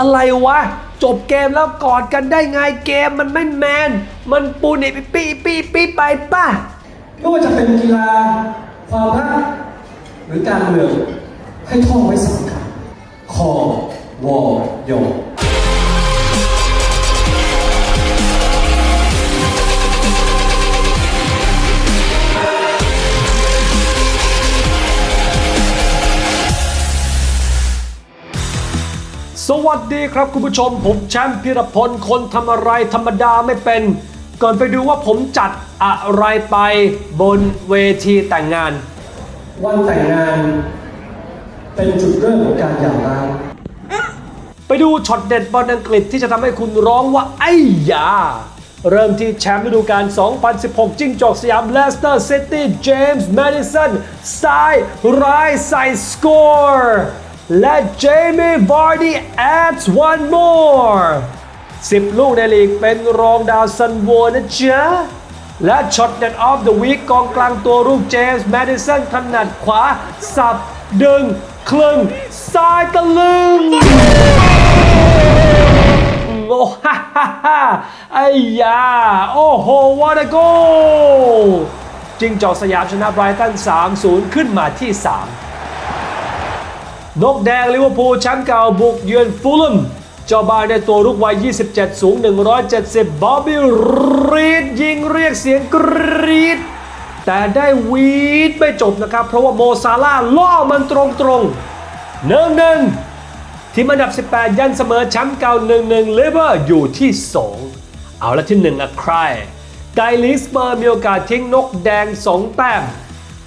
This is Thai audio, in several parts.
อะไรวะ จบเกมแล้วกอดกันได้ไงเกมมันไม่แมน มันปูนิปีปีปีปีไปป่ะ ไม่ว่าจะเป็นกีฬาความรักหรือการเมืองให้ท่องไว้สาม วัสดีครับคุณผู้ชม ผมแชมป์พิรพลคนทำอะไรธรรมดาไม่เป็น ก่อนไปดูว่าผมจัดอะไรไปบนเวทีแต่งงาน วันแต่งงานเป็นจุดเริ่มของการหย่าร้างไปดูช็อตเด็ดบอลอังกฤษที่จะทำให้คุณร้องว่า ไอ้ยา เริ่มที่แชมป์ฤดูกาล 2016 จิ้งจอกสยามเลสเตอร์ซิตี้เจมส์แมดิสันซ้ายร้ายใส่สกอร์ และเจมี่วาร์ดี adds one more 10 ลูกในลีกเป็นรองดาวซันโวนะจ๊ะ และช็อตเด็ดออฟเดอะวีคกองกลางตัวลูกเจมส์แมดิสันถนัดขวา สับ ดึง คลึง ซ้ายตะลึง โอ้ฮ่าฮ่าฮ่าไอ้ยา โอ้โหวอ t โกจิงจอกสยามชนะไบรตัน 3-0 ขึ้นมาที่ 3 นกแดงลิเวอร์พูลแชมป์เก่าบุกเยือนฟูล a มเจ้าบ้านได้ตัวลูกวัย 27 สูง 170 บอบบี้รีดยิงเรียกเสียงกรีดแต่ได้วีดไม่จบนะครับ เพราะว่าโมซาล่าล่อมันตรงๆหนึ่งหนึ่งทีมอันดับ 18 ยันเสมอแชมป์เก่า1-1เลเวอร์อยู่ที่ 2 เอาละที่1อะใครไกลิสเปอร์มีโอกาสทิ้งนกแดง 2 แต้ม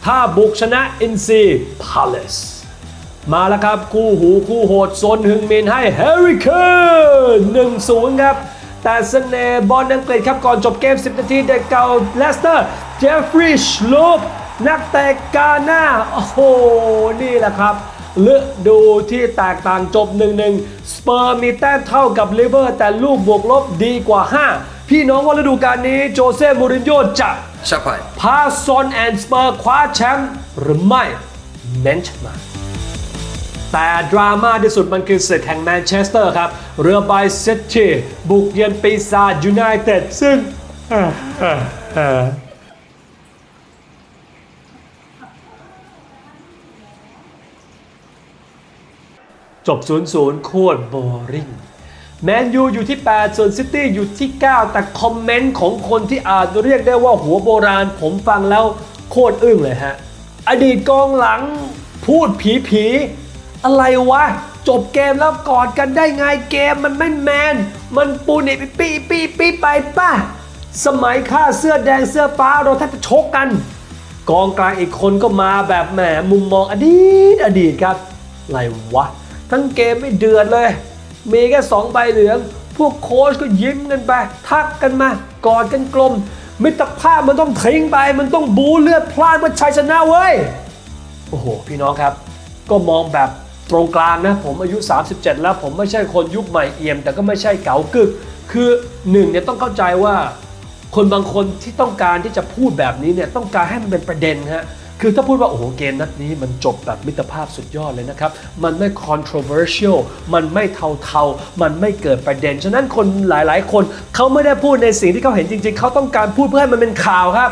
ถ้าบุกชนะอินซีพาเลส มาแล้วครับ คู่หูคู่โหดโซนฮึงมินให้แฮร์รี่เคน1-0ครับ แต่เสน่ห์บอลอังกฤษครับ ก่อนจบเกม 10 นาทีเด็กเก่าเลสเตอร์เจฟฟรีย์ชลูปนักเตะกาหน้า โอ้โห นี่แหละครับเลือกดูที่แตกต่างจบ 1-1 สเปอร์มีแต้มเท่ากับลิเวอร์ แต่ลูกบวกลบดีกว่า 5 พี่น้องว่าฤดูกาลนี้โจเซ่มูรินโญ่จะ Chapai. พาซอนแอนด์สเปอร์คว้าแชมป์หรือไม่เน้นชมา แต่ดราม่าที่สุดมันคือศึกแห่งแมนเชสเตอร์ครับ เรือใบซิตี้บุกเยือนปีศาจยูไนเต็ดซึ่งจบ 0-0 โคตรบอริงแมนยูอยู่ที่ 8 ส่วนซิตี้อยู่ที่ 9 แต่คอมเมนต์ของคนที่อาจเรียกได้ว่าหัวโบราณ ผมฟังแล้วโคตรอึ้งเลยฮะ อดีตกองหลังพูดผีผี อะไรวะ จบเกมแล้วกอดกันได้ไงเกมมันไม่แมน มันปูนิปปีปีปีไปป่ะ สมัยค่าเสื้อแดงเสื้อฟ้าเราแทบจะชกกัน กองกลางอีกคนก็มาแบบแหมมุมมองอดีตอดีตครับอะไรวะ ทั้งเกมไม่เดือดเลย มีแค่สองใบเหลือง พวกโค้ชก็ยิ้มกันไป ทักกันมากอดกันกลม มิตรภาพมันต้องทิ้งไป มันต้องบูเลือดพลาดเพื่อชัยชนะเว้ย โอ้โห พี่น้องครับ ก็มองแบบ ตรงกลางนะผมอายุ 37 แล้วผมไม่ใช่คนยุคใหม่เอี่ยม แต่ก็ไม่ใช่เก๋ากึก คือหนึ่งเนี่ยต้องเข้าใจว่า คนบางคนที่ต้องการที่จะพูดแบบนี้เนี่ยต้องการให้มันเป็นประเด็นฮะคือถ้าพูดว่า โอ้โหเกมนัดนี้มันจบแบบมิตรภาพสุดยอดเลยนะครับ มันไม่ controversial มันไม่เทาๆ มันไม่เกิดประเด็น ฉะนั้นคนหลายๆ คนเขาไม่ได้พูดในสิ่งที่เขาเห็นจริง ๆ เขาต้องการพูดเพื่อให้มันเป็นข่าวครับ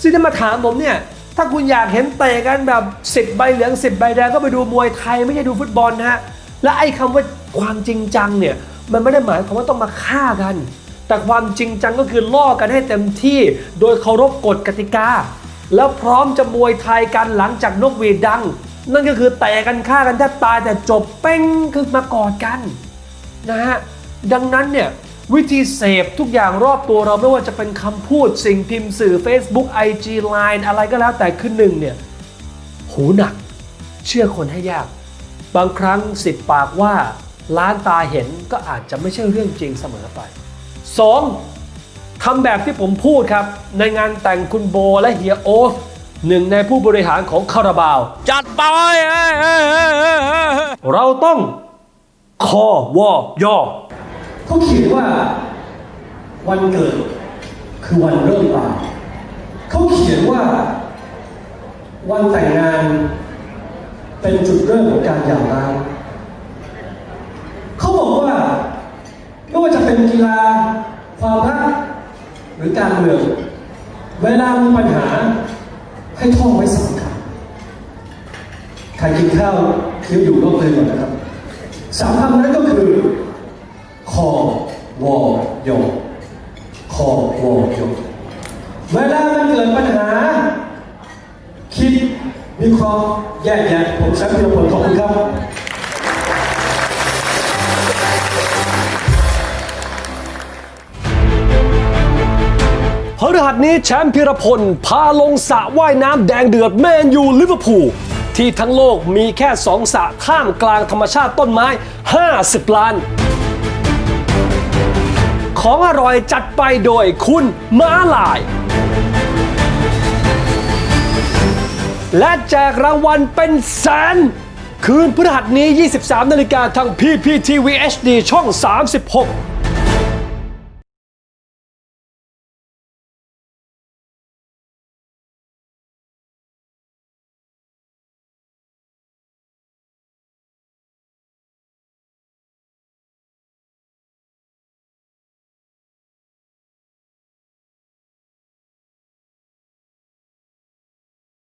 ซึ่งถ้ามาถามผมเนี่ย ถ้าคุณอยากเห็นเตะกันแบบ 10 ใบเหลือง 10 ใบแดงก็ไปดูมวยไทยไม่ใช่ดูฟุตบอลนะฮะ และไอ้คำว่าความจริงจังเนี่ยมันไม่ได้หมายความว่าต้องมาฆ่ากัน แต่ความจริงจังก็คือล่อกันให้เต็มที่ โดยเคารพกฎกติกา แล้วพร้อมจะมวยไทยกันหลังจากนกหวีดดัง นั่นก็คือเตะกันฆ่ากันแทบตายแต่จบเป้งคือมากอดกันนะฮะดังนั้นเนี่ย วิธีเสพทุกอย่างรอบตัวเราไม่ว่าจะเป็นคำพูดสิ่งพิมพ์สื่อ Facebook IG Line อะไรก็แล้วแต่ขึ้นหนึ่งเนี่ย หูหนัก เชื่อคนให้ยาก บางครั้งสิบปากว่า ล้านตาเห็นก็อาจจะไม่ใช่เรื่องจริงเสมอไป 2. ทำแบบที่ผมพูดครับ ในงานแต่งคุณโบและเฮียโอ๊ตหนึ่งในผู้บริหารของคาราบาว จัดไปเอ้ยเอ้ยเอ้ยเอ้ยเอ้ยเราต้องคอวอย่อ เขาเขียนว่า วันเกิด คือวันเริ่มตายเขาเขียนว่า วันแต่งงาน เป็นจุดเริ่มของการหย่าร้างเขาบอกว่าไม่ว่าจะเป็นกีฬา ความรักหรือการเมือง เวลามีปัญหา ให้ท่องไว้สามคำใครกินข้าวเคี้ยวอยู่ก็เลยก่อนนะครับสามคำนั้นก็คือ คอวอยอคอวอยเวลามันเกิดปัญหา คิดวิเคราะห์แยกแยะผมแซมเพียวผลขอบคุณครับพฤหัสนี้แชมป์พิรพล พาลงสระว่ายน้ำแดงเดือดแมนยูลิเวอร์พูลที่ทั้งโลกมีแค่สองสระข้ามกลางธรรมชาติต้นไม้ 50 ล้าน ของอร่อยจัดไปโดยคุณม้าลาย และแจกรางวัลเป็นแสน คืนพฤหัสนี้ 23 นาฬิกาทาง PPTV HD ช่อง 36